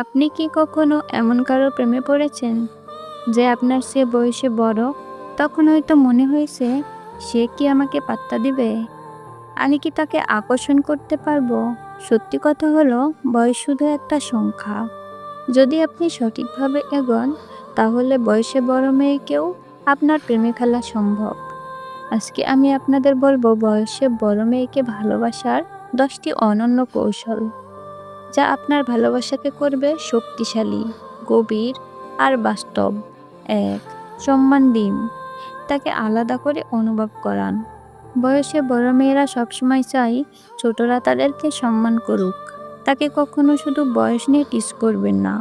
আপনি কি কখনো এমন কারও প্রেমে পড়েছেন যে আপনার সে বয়সে বড়, তখন হয়তো মনে হয়েছে, সে কি আমাকে পাত্তা দিবে? আমি কি তাকে আকর্ষণ করতে পারব? সত্যি কথা হলো, বয়স শুধু একটা সংখ্যা। যদি আপনি সঠিকভাবে এগোন, তাহলে বয়সে বড় মেয়েকেও আপনার প্রেমে খেলা সম্ভব। আজকে আমি আপনাদের বলব, বয়সে বড় মেয়েকে ভালোবাসার দশটি অনন্য কৌশল। যা আপনার ভালোবাসাকে করবে শক্তিশালী, গভীর আর বাস্তব। এক, সম্মান দিন। তাকে আলাদা করে অনুভব করান। বয়সে বড় মেয়েরা সবসময় চাই ছোটরা তাদেরকে সম্মান করুক। তাকে কখনো শুধু বয়স নিয়ে টিস করবেন না,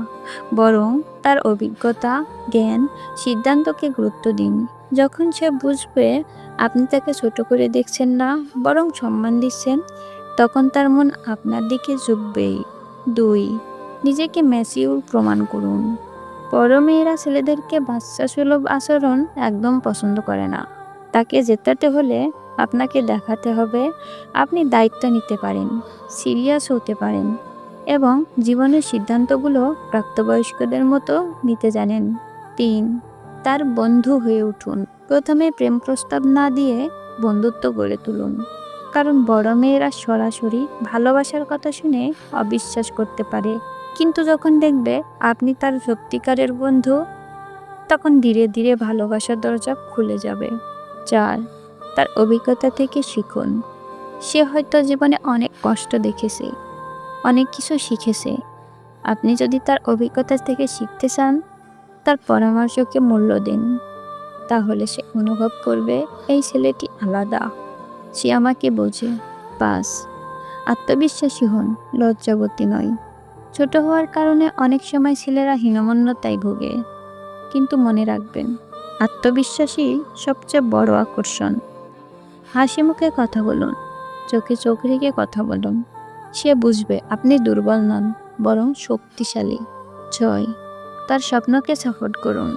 বরং তার অভিজ্ঞতা, জ্ঞান, সিদ্ধান্তকে গুরুত্ব দিন। যখন সে বুঝবে আপনি তাকে ছোট করে দেখছেন না, বরং সম্মান দিচ্ছেন, তখন তার মন আপনার দিকে ঝুঁকবেই। দুই, নিজেকে ম্যাচিউর প্রমাণ করুন। বড় মেয়েরা ছেলেদেরকে বাচ্চা সুলভ আচরণ একদম পছন্দ করে না। তাকে জেতাতে হলে আপনাকে দেখাতে হবে, আপনি দায়িত্ব নিতে পারেন, সিরিয়াস হতে পারেন এবং জীবনের সিদ্ধান্তগুলো প্রাপ্তবয়স্কদের মতো নিতে জানেন। তিন, তার বন্ধু হয়ে উঠুন। প্রথমে প্রেম প্রস্তাব না দিয়ে বন্ধুত্ব গড়ে তুলুন। কারণ বড় মেয়েরা সরাসরি ভালোবাসার কথা শুনে অবিশ্বাস করতে পারে। কিন্তু যখন দেখবে আপনি তার সত্যিকারের বন্ধু, তখন ধীরে ধীরে ভালোবাসার দরজা খুলে যাবে। চার তার অভিজ্ঞতা থেকে শিখুন। সে হয়তো জীবনে অনেক কষ্ট দেখেছে, অনেক কিছু শিখেছে। আপনি যদি তার অভিজ্ঞতা থেকে শিখতে চান, তার পরামর্শকে মূল্য দিন। তাহলে সে অনুভব করবে, এই ছেলেটি আলাদা। সে আমাকে বোঝে। পাস আত্মবিশ্বাসী হন, লজ্জাবতী নয়। ছোট হওয়ার কারণে অনেক সময় ছেলেরা হীনমন্যতায় ভোগে। কিন্তু মনে রাখবেন আত্মবিশ্বাসী সবচেয়ে বড় আকর্ষণ। হাসি মুখে কথা বলুন, চোখে চোখ রেখে কথা বলুন। সে বুঝবে আপনি দুর্বল নন, বরং শক্তিশালী। ছয় তার স্বপ্নকে সাপোর্ট করুন।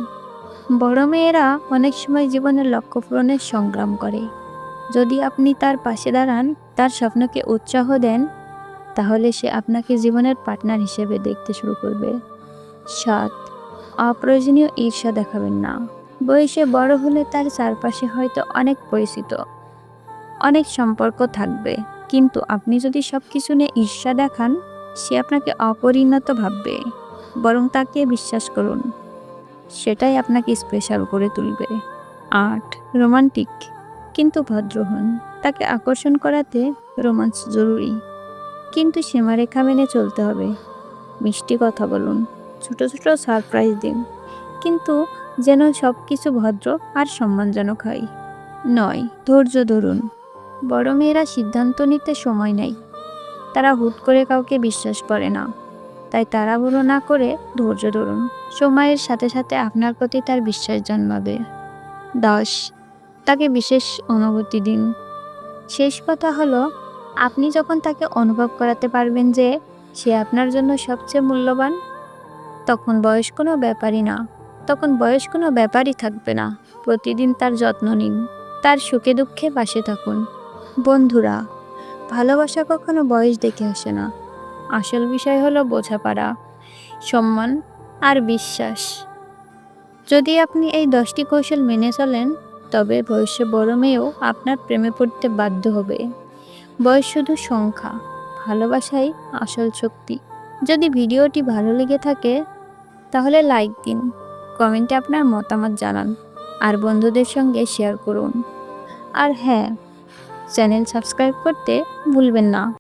বড় মেয়েরা অনেক সময় জীবনের লক্ষ্য পূরণের সংগ্রাম করে। যদি আপনি তার পাশে দাঁড়ান, তার স্বপ্নকে উৎসাহ দেন, তাহলে সে আপনাকে জীবনের পার্টনার হিসেবে দেখতে শুরু করবে। সাত, অপ্রয়োজনীয় ঈর্ষা দেখাবেন না। বয়সে বড় হলে তার চারপাশে হয়তো অনেক পরিচিত, অনেক সম্পর্ক থাকবে। কিন্তু আপনি যদি সব কিছু নিয়ে ঈর্ষা দেখান, সে আপনাকে অপরিণত ভাববে, বরং তাকে বিশ্বাস করুন। সেটাই আপনাকে স্পেশাল করে তুলবে। আট, রোমান্টিক। কিন্তু ভদ্র হন। তাকে আকর্ষণ করাতে রোমান্স জরুরি। কিন্তু সীমারেখা মেনে চলতে হবে। মিষ্টি কথা বলুন, ছোট ছোট সারপ্রাইজ দিন। কিন্তু যেন সব কিছু ভদ্র আর সম্মানজনক হয়। নয়, ধৈর্য ধরুন। বড় মেয়েরা সিদ্ধান্ত নিতে সময় নেয়। তারা হুট করে কাউকে বিশ্বাস করে না। তাই তাড়াহুড়ো না করে ধৈর্য ধরুন। সময়ের সাথে সাথে আপনার প্রতি তার বিশ্বাস জন্মাবে। দশ তাকে বিশেষ অনুভূতি দিন। শেষ কথা হলো, আপনি যখন তাকে অনুভব করাতে পারবেন যে সে আপনার জন্য সবচেয়ে মূল্যবান, তখন বয়স কোনো ব্যাপারই না। তখন বয়স কোনো ব্যাপারই থাকবে না। প্রতিদিন তার যত্ন নিন। তার সুখে দুঃখে পাশে থাকুন। বন্ধুরা, ভালোবাসা কখনো বয়স দেখে আসে না। আসল বিষয় হলো বোঝাপড়া, সম্মান আর বিশ্বাস। যদি আপনি এই দশটি কৌশল মেনে চলেন তবে বয়সে বড় মেয়েও আপনার প্রেমে পড়তে বাধ্য হবে। বয়স শুধু সংখ্যা, ভালোবাসাই আসল শক্তি। যদি ভিডিওটি ভালো লেগে থাকে, তাহলে লাইক দিন, কমেন্টে আপনার মতামত জানান, আর বন্ধুদের সঙ্গে শেয়ার করুন। আর হ্যাঁ চ্যানেল সাবস্ক্রাইব করতে ভুলবেন না।